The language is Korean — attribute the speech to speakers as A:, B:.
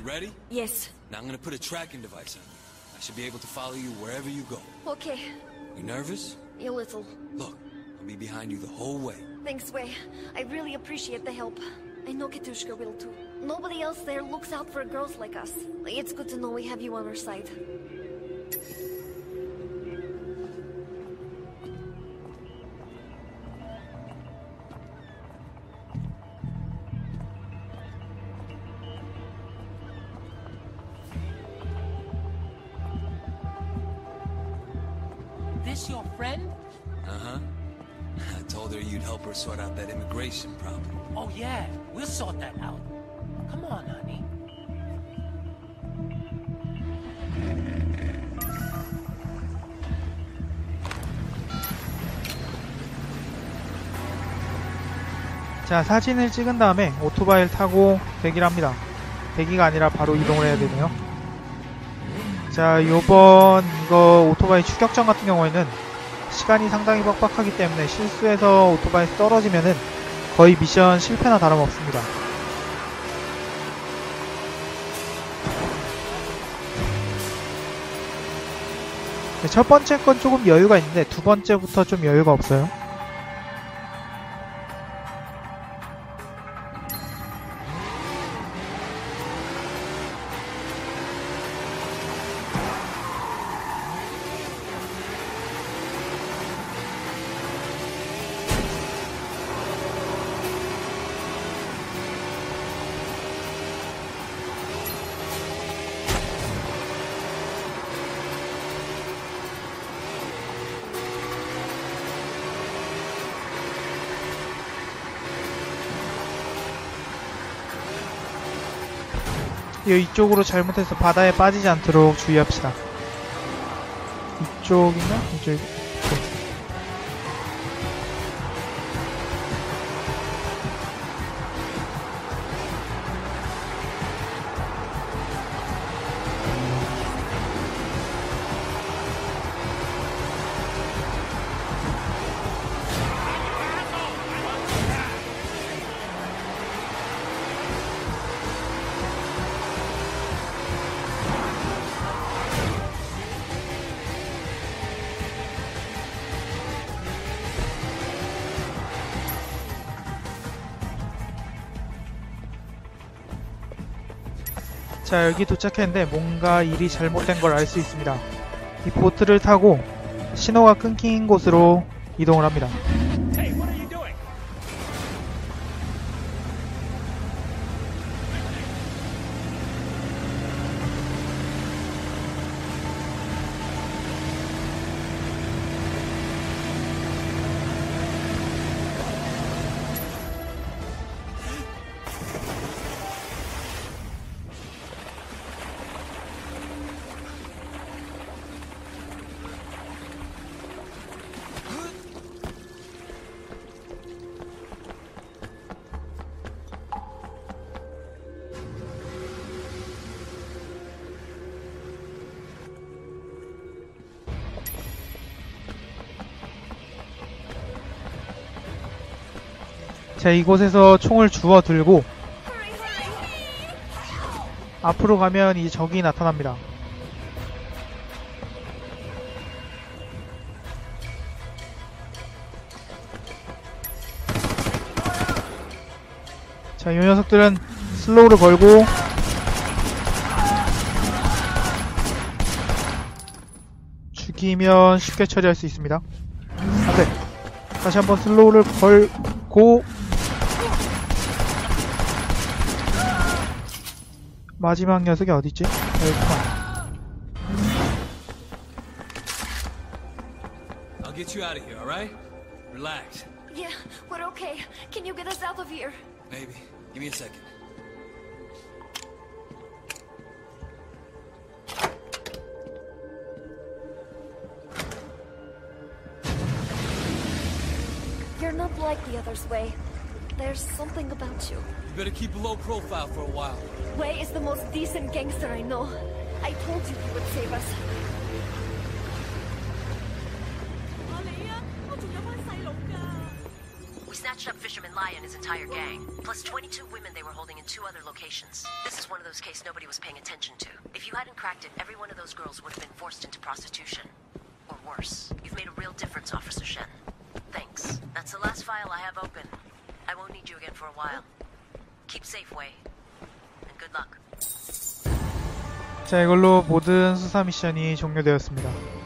A: You ready?
B: Yes.
A: Now I'm gonna put a tracking device on you. I should be able to follow you wherever you go.
B: Okay.
A: You nervous?
B: A little.
A: Look, I'll be behind you the whole way.
B: Thanks, Wei. I really appreciate the help. I know Katushka will too. Nobody else there looks out for girls like us. It's good to know we have you on our side.
C: This your friend?
A: Uh-huh. I told her you'd help her sort out that immigration problem.
C: Oh yeah, we'll sort that out. Come on, honey.
D: 자 사진을 찍은 다음에 오토바이를 타고 대기를 합니다 대기가 아니라 바로 이동을 해야 되네요 자 요번 이거 오토바이 추격전 같은 경우에는 시간이 상당히 빡빡하기 때문에 실수해서 오토바이 떨어지면은 거의 미션 실패나 다름없습니다. 네, 첫 번째 건 조금 여유가 있는데 두 번째부터 좀 여유가 없어요 이- 이쪽으로 잘못해서 바다에 빠지지 않도록 주의합시다. 이쪽인가? 이쪽. 자, 여기 도착했는데 뭔가 일이 잘못된 걸 알 수 있습니다. 이 보트를 타고 신호가 끊긴 곳으로 이동을 합니다. 자, 이곳에서 총을 주워 들고 앞으로 가면 이 적이 나타납니다. 자, 이 녀석들은 슬로우를 걸고 죽이면 쉽게 처리할 수 있습니다. 안돼. 다시 한번 슬로우를 걸고 마지막 녀석이 어딨지? 여기구나.
A: I'll get you out of here, alright? Relax.
B: Yeah, we're okay. Can you get us out of here?
A: Maybe. Give me a second.
B: You're not like the others, Wei. There's something about you.
A: You better keep a low profile for a while.
B: Wei is the most decent gangster I know. I told you he would save us.
E: We snatched up Fisherman
F: Lion and his entire gang, plus 22 women they were holding in two other locations. This is one of those cases nobody was paying attention to. If you hadn't cracked it, every one of those girls would have been forced into prostitution. Or worse. You've made a real difference, Officer Shen. Thanks. That's the last file I have open. I won't need you again for a while. Keep safe, Wei. And good luck.
D: 자, 이걸로 모든 수사 미션이 종료되었습니다.